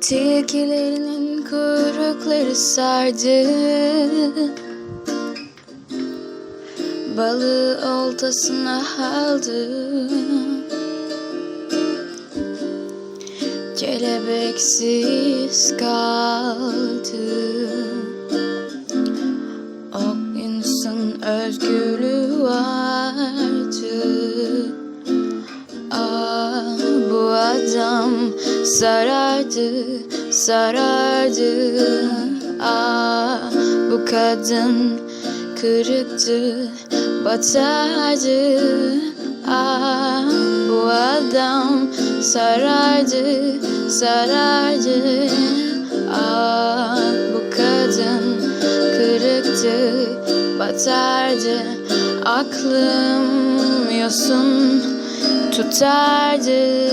Tilkilerinin kuyrukları sardı. Balığı oltasına aldı. Kelebeksiz kaldı. Okyanusun özgürlüğü vardı sarardı, sarardı. Ah bu kadın kırıktı, batardı. Ah bu adam sarardı, sarardı. Ah bu kadın kırıktı, batardı. Aklım yosun tutardı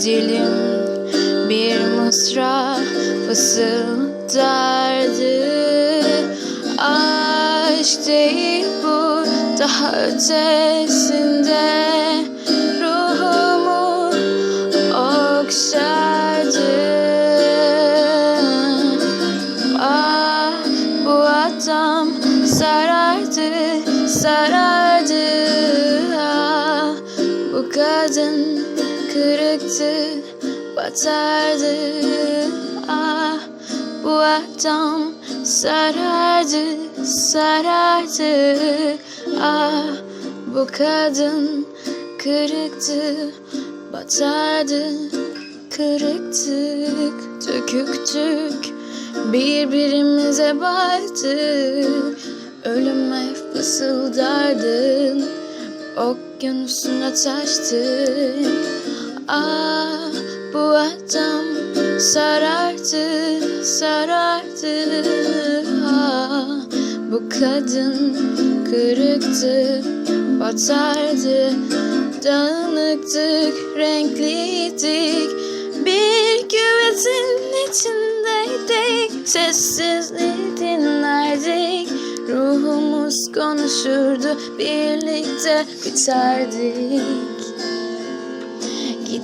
dilim bir mısra fısıldardı Aşk değil bu daha ötesinde Ruhumu okşardı. Ah bu adam sarardı, sarardı. Ah bu kadın kırıktı, batardı. Ah bu adam sarardı, sarardı. Ah bu kadın kırıktı, batardı. Kırıktık, döküktük Birbirimize baktık Ölüme fısıldardın Okyanusuna taştık Ah bu adam sarardı, sarardı. Ah bu kadın kırıktı, batardı Dağınıktık, renkliydik. Bir küvetin içindeydik Sessizliği dinlerdik. Ruhumuz konuşurdu Birlikte biterdik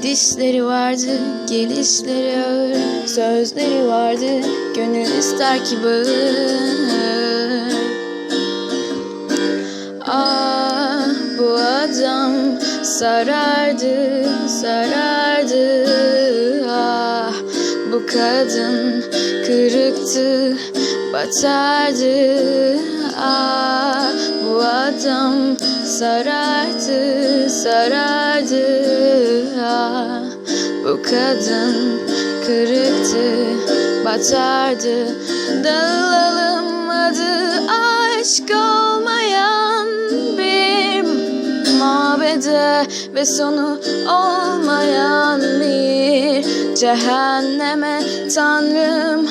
Gidişleri vardı, gelişleri ağır Sözleri vardı, gönül ister ki bağır. Ah bu adam sarardı, sarardı. Ah bu kadın kırıktı, batardı. Ah bu adam sarardı, sarardı kadın kırıktı, batardı. Dalalım adı aşk olmayan bir mabede Ve sonu olmayan bir cehenneme. Tanrım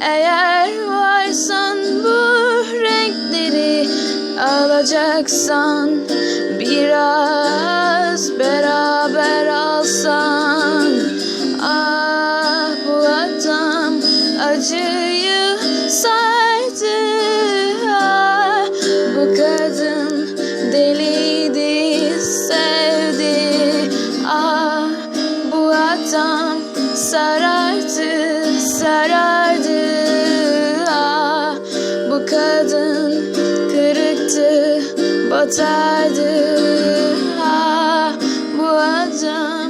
eğer varsan bu renkleri alacaksan Biraz beraber alsan acıyı sardı ah, Bu kadın deliydi sevdi. Ah, Bu adam sarardı sarardı. Ah, Bu kadın kırıktı batardı. Ah, Bu adam